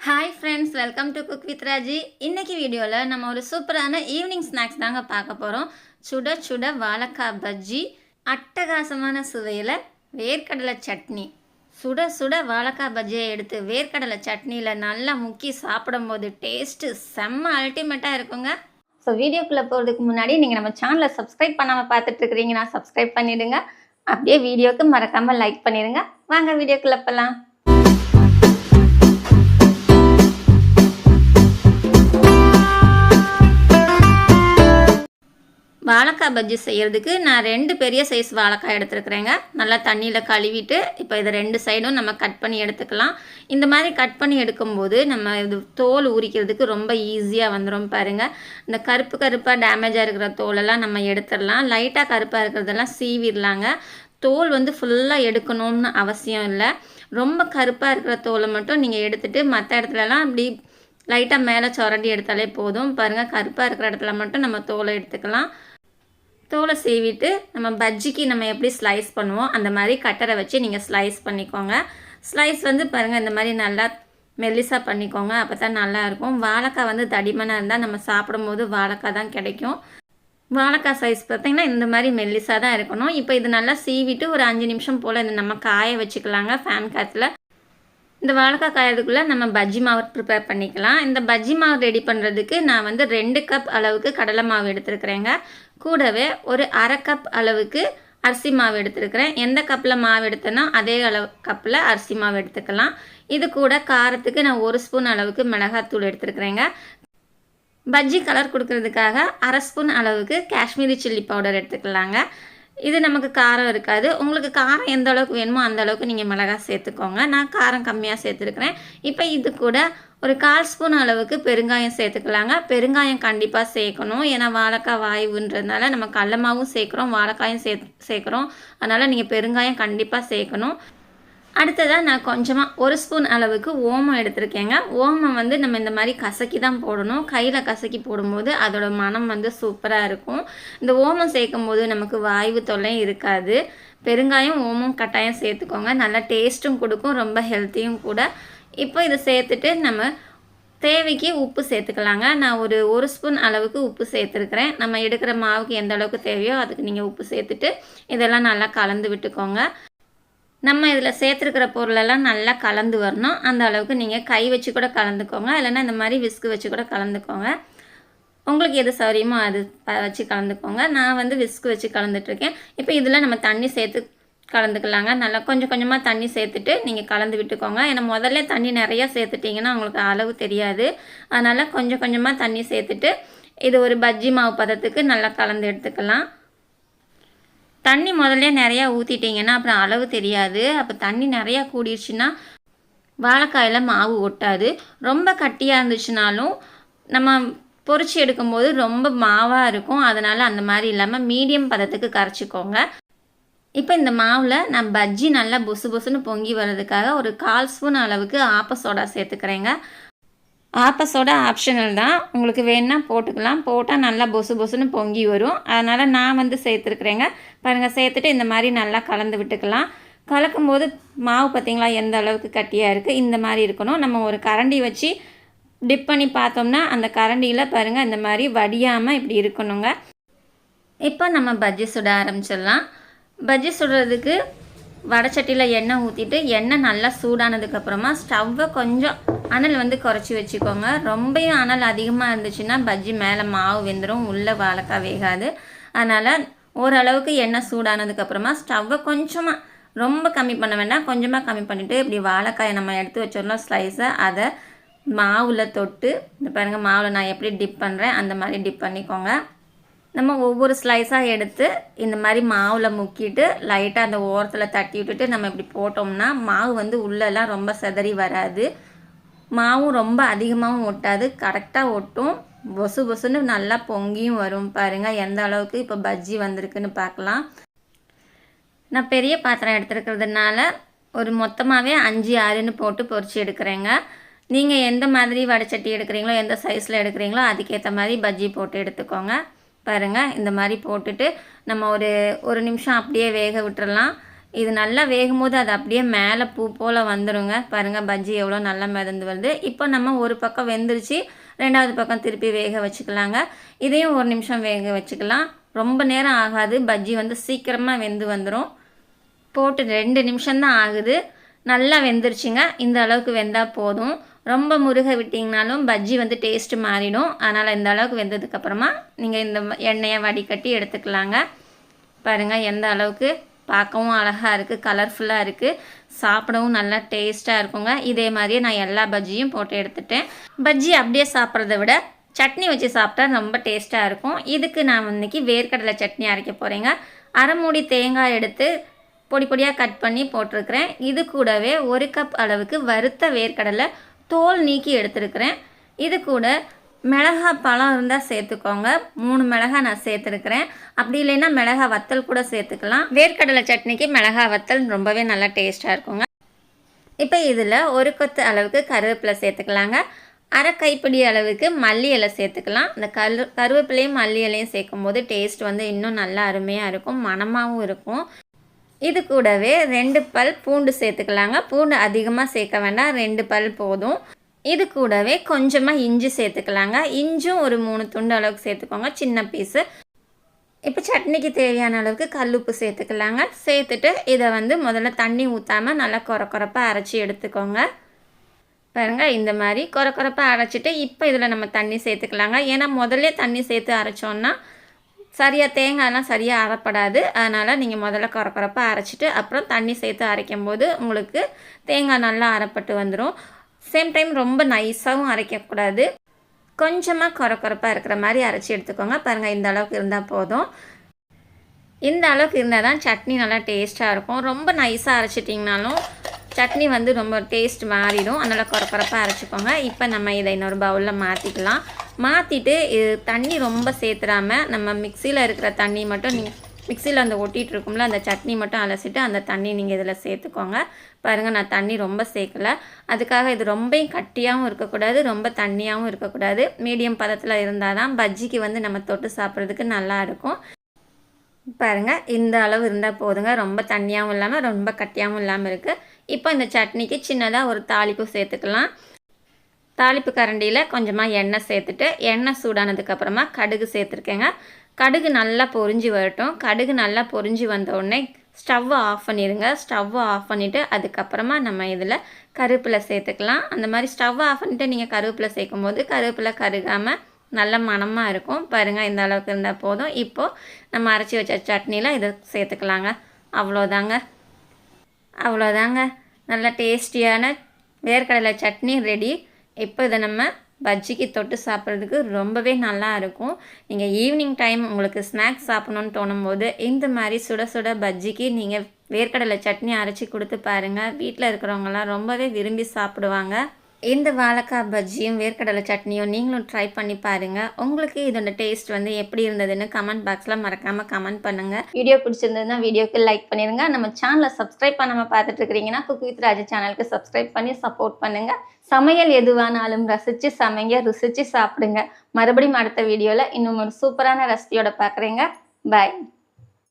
Hi friends welcome to cook with Raji இன்றைக்கி வீடியோவில் நம்ம ஒரு சூப்பரான ஈவினிங் ஸ்நாக்ஸ் தாங்க பார்க்க போகிறோம் சுட சுட வாழைக்காய் பஜ்ஜி அட்டகாசமான சுவையில் வேர்க்கடலை சட்னி. சுட சுட வாழைக்காய் பஜ்ஜியை எடுத்து வேர்க்கடலை சட்னியில் நல்லா முக்கி சாப்பிடும்போது டேஸ்ட்டு செம்ம அல்டிமேட்டாக இருக்குங்க. ஸோ வீடியோக்குள்ளே போகிறதுக்கு முன்னாடி நீங்கள் நம்ம சேனலை சப்ஸ்கிரைப் பண்ணாமல் பார்த்துட்ருக்கிறீங்கன்னா சப்ஸ்கிரைப் பண்ணிவிடுங்க அப்படியே வீடியோவுக்கு மறக்காமல் லைக் பண்ணிடுங்க. வாங்க வீடியோக்குள்ளே போகலாம் வாழைக்காய் பஜ்ஜி செய்கிறதுக்கு நான் ரெண்டு பெரிய சைஸ் வாழைக்காய் எடுத்துருக்குறேங்க. நல்லா தண்ணியில் கழுவிட்டு இப்போ இதை ரெண்டு சைடும் நம்ம கட் பண்ணி எடுத்துக்கலாம். இந்த மாதிரி கட் பண்ணி எடுக்கும்போது நம்ம இது தோல் உரிக்கிறதுக்கு ரொம்ப ஈஸியாக வந்துடும் பாருங்கள் இந்த கருப்பு கருப்பாக டேமேஜாக இருக்கிற தோலெல்லாம் நம்ம எடுத்துடலாம். லைட்டாக கருப்பாக இருக்கிறதெல்லாம் சீவிடலாங்க. தோல் வந்து ஃபுல்லாக எடுக்கணும்னு அவசியம் இல்லை. ரொம்ப கருப்பாக இருக்கிற தோலை மட்டும் நீங்கள் எடுத்துகிட்டு மற்ற இடத்துலலாம் அப்படி லைட்டாக மேலே சுரண்டி எடுத்தாலே போதும். பாருங்கள் கருப்பாக இருக்கிற இடத்துல மட்டும் நம்ம தோலை எடுத்துக்கலாம். தோலை சீவிட்டு நம்ம பஜ்ஜிக்கு நம்ம எப்படி ஸ்லைஸ் பண்ணுவோம் அந்த மாதிரி கட்டரை வச்சு நீங்கள் ஸ்லைஸ் பண்ணிக்கோங்க. ஸ்லைஸ் வந்து பாருங்கள் இந்த மாதிரி நல்லா மெல்லிசாக பண்ணிக்கோங்க. அப்போ தான் நல்லாயிருக்கும் வாழைக்காய் வந்து தடிமனாக இருந்தால் நம்ம சாப்பிடும்போது வாழைக்காய் தான் கிடைக்கும். வாழைக்காய் சைஸ் பார்த்திங்கன்னா இந்த மாதிரி மெல்லிசாக தான் இருக்கணும். இப்போ இது நல்லா சீவிட்டு ஒரு அஞ்சு நிமிஷம் போல் இந்த நம்ம காய வச்சுக்கலாங்க. ஃபேன் காற்றுல இந்த வாழைக்காய் காயறதுக்குள்ளே நம்ம பஜ்ஜி மாவு ப்ரிப்பேர் பண்ணிக்கலாம். இந்த பஜ்ஜி மாவு ரெடி பண்ணுறதுக்கு நான் வந்து ரெண்டு கப் அளவுக்கு கடலை மாவு எடுத்துருக்குறேங்க. கூடவே ஒரு அரை கப் அளவுக்கு அரிசி மாவு எடுத்துருக்கிறேன். எந்த கப்பில் மாவு எடுத்தேனோ அதே அளவு கப்பில் அரிசி மாவு எடுத்துக்கலாம். இது கூட காரத்துக்கு நான் ஒரு ஸ்பூன் அளவுக்கு மிளகாத்தூள் எடுத்துருக்குறேங்க. பஜ்ஜி கலர் கொடுக்கறதுக்காக அரை ஸ்பூன் அளவுக்கு காஷ்மீரி சில்லி பவுடர் எடுத்துக்கலாங்க. இது நமக்கு காரம் இருக்காது. உங்களுக்கு காரம் எந்த அளவுக்கு வேணுமோ அந்த அளவுக்கு நீங்கள் மிளகாய் சேர்த்துக்கோங்க. நான் காரம் கம்மியாக சேர்த்துருக்குறேன். இப்போ இது கூட ஒரு கால் ஸ்பூன் அளவுக்கு பெருங்காயம் சேர்த்துக்கலாங்க. பெருங்காயம் கண்டிப்பாக சேர்க்கணும். ஏன்னா வாழைக்காய் வாயுன்றதுனால நம்ம கடலமாவும் சேர்க்குறோம் வாழைக்காயும் சே சேர்க்குறோம். அதனால் நீங்கள் பெருங்காயம் கண்டிப்பாக சேர்க்கணும். அடுத்ததாக நான் கொஞ்சமாக ஒரு ஸ்பூன் அளவுக்கு ஓமம் எடுத்திருக்கேங்க. ஓமம் வந்து நம்ம இந்த மாதிரி கசக்கி தான் போடணும். கையில் கசக்கி போடும்போது அதோட மனம் வந்து சூப்பராக இருக்கும். இந்த ஓமம் சேர்க்கும் போது நமக்கு வாய்வு தொல்லை இருக்காது. பெருங்காயம் ஓமம் கட்டாயம் சேர்த்துக்கோங்க. நல்லா டேஸ்ட்டும் கொடுக்கும். ரொம்ப ஹெல்த்தியும் கூட. இப்போ இதை சேர்த்துட்டு நம்ம தேவைக்கு உப்பு சேர்த்துக்கலாங்க. நான் ஒரு ஒரு ஸ்பூன் அளவுக்கு உப்பு சேர்த்துருக்குறேன். நம்ம எடுக்கிற மாவுக்கு எந்த அளவுக்கு தேவையோ அதுக்கு நீங்கள் உப்பு சேர்த்துட்டு இதெல்லாம் நல்லா கலந்து விட்டுக்கோங்க. நம்ம இதில் சேர்த்துருக்கிற பொருளெல்லாம் நல்லா கலந்து வரணும். அந்த அளவுக்கு நீங்கள் கை வச்சு கூட கலந்துக்கோங்க. இல்லைன்னா இந்த மாதிரி விஸ்கு வச்சு கூட கலந்துக்கோங்க. உங்களுக்கு எது சௌரியமோ அது வச்சு கலந்துக்கோங்க. நான் வந்து விஸ்கு வச்சு கலந்துட்ருக்கேன் இப்போ இதில் நம்ம தண்ணி சேர்த்து கலந்துக்கலாங்க. நல்லா கொஞ்சம் கொஞ்சமாக தண்ணி சேர்த்துட்டு நீங்கள் கலந்து விட்டுக்கோங்க. ஏன்னா முதல்ல தண்ணி நிறையா சேர்த்துட்டிங்கன்னா உங்களுக்கு அளவு தெரியாது. அதனால் கொஞ்சம் கொஞ்சமாக தண்ணி சேர்த்துட்டு இது ஒரு பஜ்ஜி மாவு பதத்துக்கு நல்லா கலந்து எடுத்துக்கலாம். தண்ணி முதல்ல நிறையா ஊற்றிட்டிங்கன்னா அப்புறம் அளவு தெரியாது. அப்போ தண்ணி நிறையா கூடிடுச்சுன்னா வாழைக்காயில் மாவு ஒட்டாது. ரொம்ப கட்டியாக இருந்துச்சுனாலும் நம்ம பொறிச்சு எடுக்கும்போது ரொம்ப மாவாக இருக்கும். அதனால் அந்த மாதிரி இல்லாமல் மீடியம் பதத்துக்கு கரைச்சிக்கோங்க. இப்போ இந்த மாவில் நான் பஜ்ஜி நல்லா பொசு பொசுன்னு பொங்கி வர்றதுக்காக ஒரு கால் ஸ்பூன் அளவுக்கு ஆப்ப சோடா சேர்த்துக்கிறேங்க. ஆப்பஸோட ஆப்ஷனல் தான். உங்களுக்கு வேணால் போட்டுக்கலாம். போட்டால் நல்லா பொசு பொசுன்னு பொங்கி வரும். அதனால் நான் வந்து சேர்த்துருக்குறேங்க. பாருங்கள் சேர்த்துட்டு இந்த மாதிரி நல்லா கலந்து விட்டுக்கலாம். கலக்கும் போது மாவு பார்த்திங்களா எந்த அளவுக்கு கட்டியாக இருக்குது இந்த மாதிரி இருக்கணும். நம்ம ஒரு கரண்டி வச்சு டிப் பண்ணி பார்த்தோம்னா அந்த கரண்டியில் பாருங்கள் இந்த மாதிரி வடியாமல் இப்படி இருக்கணுங்க. இப்போ நம்ம பஜ்ஜி சுட ஆரம்பிச்சிடலாம். பஜ்ஜி சுடுறதுக்கு வடச்சட்டியில் எண்ணெய் ஊற்றிட்டு எண்ணெய் நல்லா சூடானதுக்கப்புறமா ஸ்டவ்வை கொஞ்சம் அனல் வந்து குறைச்சி வச்சுக்கோங்க. ரொம்பையும் அனல் அதிகமாக இருந்துச்சுன்னா பஜ்ஜி மேலே மாவு வெந்துடும் உள்ளே வாழைக்காய் வேகாது. அதனால் ஓரளவுக்கு எண்ணெய் சூடானதுக்கப்புறமா ஸ்டவ்வை கொஞ்சமாக ரொம்ப கம்மி பண்ண வேண்டாம். கொஞ்சமாக கம்மி பண்ணிவிட்டு இப்படி வாழைக்காயை நம்ம எடுத்து வச்சிடலாம் ஸ்லைஸை அதை மாவில் தொட்டு இந்த பாருங்கள் மாவில் நான் எப்படி டிப் பண்ணுறேன் அந்த மாதிரி டிப் பண்ணிக்கோங்க. நம்ம ஒவ்வொரு ஸ்லைஸாக எடுத்து இந்த மாதிரி மாவில் முக்கிட்டு லைட்டாக அந்த ஓரத்தில் தட்டி விட்டுட்டு நம்ம இப்படி போட்டோம்னா மாவு வந்து உள்ளெல்லாம் ரொம்ப செதறி வராது. மாவும் ரொம்ப அதிகமாகவும் ஒட்டாது. கரெக்டாக ஒட்டும். பொசு பொசுன்னு நல்லா பொங்கியும் வரும் பாருங்கள் எந்த அளவுக்கு இப்போ பஜ்ஜி வந்திருக்குன்னு பார்க்கலாம். நான் பெரிய பாத்திரம் எடுத்துருக்கிறதுனால ஒரு மொத்தமாகவே அஞ்சு ஆறுன்னு போட்டு பொறிச்சு எடுக்கிறேங்க. நீங்கள் எந்த மாதிரி வடைச்சட்டி எடுக்கிறீங்களோ எந்த சைஸில் எடுக்கிறீங்களோ அதுக்கேற்ற மாதிரி பஜ்ஜி போட்டு எடுத்துக்கோங்க. பாருங்கள் இந்த மாதிரி போட்டுட்டு நம்ம ஒரு ஒரு நிமிஷம் அப்படியே வேக விட்டுறலாம். இது நல்லா வேகும்போது அது அப்படியே மேலே பூ போல் வந்துடுங்க பாருங்கள் பஜ்ஜி எவ்வளோ நல்லா மிதந்து வருது. இப்போ நம்ம ஒரு பக்கம் வெந்துருச்சு ரெண்டாவது பக்கம் திருப்பி வேக வச்சுக்கலாங்க. இதையும் ஒரு நிமிஷம் வேக வச்சுக்கலாம். ரொம்ப நேரம் ஆகாது பஜ்ஜி வந்து சீக்கிரமாக வெந்து வந்துடும் போட்டு ரெண்டு நிமிஷம்தான் ஆகுது. நல்லா வெந்துருச்சுங்க. இந்த அளவுக்கு வெந்தால் போதும். ரொம்ப முருக விட்டிங்கனாலும் பஜ்ஜி வந்து டேஸ்ட்டு மாறிடும். அதனால் இந்த அளவுக்கு வெந்ததுக்கப்புறமா நீங்கள் இந்த எண்ணெயை வடிகட்டி எடுத்துக்கலாங்க. பாருங்கள் எந்த அளவுக்கு பார்க்கவும் அழகாக இருக்குது கலர்ஃபுல்லாக இருக்குது சாப்பிடவும் நல்லா டேஸ்ட்டாக இருக்குங்க. இதே மாதிரியே நான் எல்லா பஜ்ஜியும் போட்டு எடுத்துட்டேன். பஜ்ஜி அப்படியே சாப்பிட்றத விட சட்னி வச்சு சாப்பிட்டா ரொம்ப டேஸ்ட்டாக இருக்கும். இதுக்கு நான் இன்றைக்கி வேர்க்கடலை சட்னி அரைக்க போகிறேங்க அரை மூடி தேங்காய் எடுத்து பொடி பொடியாக கட் பண்ணி போட்டிருக்கிறேன். இது கூடவே ஒரு கப் அளவுக்கு வறுத்த வேர்க்கடலை தோல் நீக்கி எடுத்துருக்கிறேன். இது கூட மிளகா பழம் இருந்தால் சேர்த்துக்கோங்க. மூணு மிளகா நான் சேர்த்துருக்கிறேன். அப்படி இல்லைன்னா மிளகா வத்தல் கூட சேர்த்துக்கலாம். வேர்க்கடலை சட்னிக்கு மிளகா வத்தல் ரொம்பவே நல்லா டேஸ்ட்டாக இருக்குங்க. இப்போ இதில் ஒரு கொத்து அளவுக்கு கருவேப்பிலை சேர்த்துக்கலாங்க. அரை கைப்பிடி அளவுக்கு மல்லி இலை சேர்த்துக்கலாம். இந்த கரு கருவேப்பிலையும் மல்லி இலையும் சேர்க்கும் போது டேஸ்ட் வந்து இன்னும் நல்லா அருமையாக இருக்கும். மணமாகவும் இருக்கும். இது கூடவே ரெண்டு பல் பூண்டு சேர்த்துக்கலாங்க. பூண்டு அதிகமாக சேர்க்க வேண்டாம். ரெண்டு பல் போதும். இது கூடவே கொஞ்சமாக இஞ்சி சேர்த்துக்கலாங்க. இஞ்சும் ஒரு மூணு துண்டு அளவுக்கு சேர்த்துக்கோங்க. சின்ன பீஸு இப்போ சட்னிக்கு தேவையான அளவுக்கு கல்லுப்பு சேர்த்துக்கலாங்க. சேர்த்துட்டு இதை வந்து முதல்ல தண்ணி ஊற்றாமல் நல்லா குறை குறைப்பாக அரைச்சி எடுத்துக்கோங்க. பாருங்க இந்த மாதிரி குறை குறைப்பாக அரைச்சிட்டு இப்போ இதில் நம்ம தண்ணி சேர்த்துக்கலாங்க. ஏன்னா முதல்ல தண்ணி சேர்த்து அரைச்சோன்னா சரியாக தேங்காயெல்லாம் சரியாக அரைப்படாது அதனால் நீங்கள் முதல்ல குறை அரைச்சிட்டு அப்புறம் தண்ணி சேர்த்து அரைக்கும் போது உங்களுக்கு தேங்காய் நல்லா அரைப்பட்டு வந்துடும் சேம் டைம் ரொம்ப நைஸாகவும் அரைக்கக்கூடாது. கொஞ்சமாக குறக்குறப்பாக இருக்கிற மாதிரி அரைச்சி எடுத்துக்கோங்க. பாருங்கள் இந்த அளவுக்கு இருந்தால் போதும். இந்த அளவுக்கு இருந்தால் தான் சட்னி நல்லா டேஸ்ட்டாக இருக்கும். ரொம்ப நைஸாக அரைச்சிட்டிங்கனாலும் சட்னி வந்து ரொம்ப டேஸ்ட் மாறிடும். அதனால் குறை அரைச்சிக்கோங்க. இப்போ நம்ம இதை இன்னொரு பவுலில் மாற்றிக்கலாம் மாற்றிட்டு இது தண்ணி ரொம்ப சேர்த்துறாமல் நம்ம மிக்சியில் இருக்கிற தண்ணி மட்டும் நீங்கள் மிக்சியில் அந்த ஒட்டிகிட்டு இருக்கும்ல அந்த சட்னி மட்டும் அலசிட்டு அந்த தண்ணி நீங்கள் இதில் சேர்த்துக்கோங்க பாருங்கள் நான் தண்ணி ரொம்ப சேர்க்கல அதுக்காக இது ரொம்பையும் கட்டியாகவும் இருக்கக்கூடாது ரொம்ப தண்ணியாகவும் இருக்கக்கூடாது. மீடியம் பதத்தில் இருந்தால் தான் பஜ்ஜிக்கு வந்து நம்ம தொட்டு சாப்பிட்றதுக்கு நல்லா இருக்கும். பாருங்கள் இந்த அளவு இருந்தால் போதுங்க. ரொம்ப தண்ணியாகவும் இல்லாமல் ரொம்ப கட்டியாகவும் இல்லாமல் இருக்குது இப்போ இந்த சட்னிக்கு சின்னதாக ஒரு தாளிப்பு சேர்த்துக்கலாம். தாளிப்பு கரண்டியில் கொஞ்சமாக எண்ணெய் சேர்த்துட்டு எண்ணெய் சூடானதுக்கப்புறமா கடுகு சேர்த்துருக்கேங்க. கடுகு நல்லா பொரிஞ்சு வரட்டும். கடுகு நல்லா பொரிஞ்சு வந்த உடனே ஸ்டவ்வை ஆஃப் பண்ணிடுங்க ஸ்டவ்வை ஆஃப் பண்ணிவிட்டு அதுக்கப்புறமா நம்ம இதில் கருவேப்பிலை சேர்த்துக்கலாம். அந்த மாதிரி ஸ்டவ்வை ஆஃப் பண்ணிவிட்டு நீங்கள் கருவேப்பிலை சேர்க்கும் போது கருவேப்பிலை கருகாமல் நல்ல மணமாக இருக்கும். பாருங்கள் இந்த அளவுக்கு இருந்தால் போதும். இப்போது நம்ம அரைச்சி வச்ச சட்னியில் இதை சேர்த்துக்கலாங்க. அவ்வளோதாங்க. அவ்வளோதாங்க. நல்ல டேஸ்டியான வேர்க்கடலை சட்னி ரெடி. இப்போ இதை நம்ம பஜ்ஜிக்கு தொட்டு சாப்பிட்றதுக்கு ரொம்பவே நல்லா இருக்கும். நீங்கள் ஈவினிங் டைம் உங்களுக்கு ஸ்நாக்ஸ் சாப்பிட்ணுன்னு தோணும் போது இந்த மாதிரி சுட சுட பஜ்ஜிக்கு நீங்கள் வேர்க்கடலை சட்னி அரைச்சி கொடுத்து பாருங்கள் வீட்டில் இருக்கிறவங்களாம் ரொம்பவே விரும்பி சாப்பிடுவாங்க. இந்த வாழைக்காய் பஜ்ஜியும் வேர்க்கடலை சட்னியும் நீங்களும் ட்ரை பண்ணி பாருங்கள் உங்களுக்கு இதோட டேஸ்ட் வந்து எப்படி இருந்ததுன்னு கமெண்ட் பாக்ஸில் மறக்காமல் கமெண்ட் பண்ணுங்கள் வீடியோ பிடிச்சிருந்ததுன்னா வீடியோக்கு லைக் பண்ணிடுங்க நம்ம சேனலை சப்ஸ்கிரைப் பண்ணாமல் பார்த்துட்டு இருக்கிறீங்கன்னா குக் வித் ராஜா சேனலுக்கு சப்ஸ்கிரைப் பண்ணி சப்போர்ட் பண்ணுங்கள் சமையல் எதுவானாலும் ரசித்து சமைங்க ருசித்து சாப்பிடுங்க. மறுபடியும் அடுத்த வீடியோவில் இன்னும் ஒரு சூப்பரான ரெசிபியோட பார்க்குறேங்க. பாய்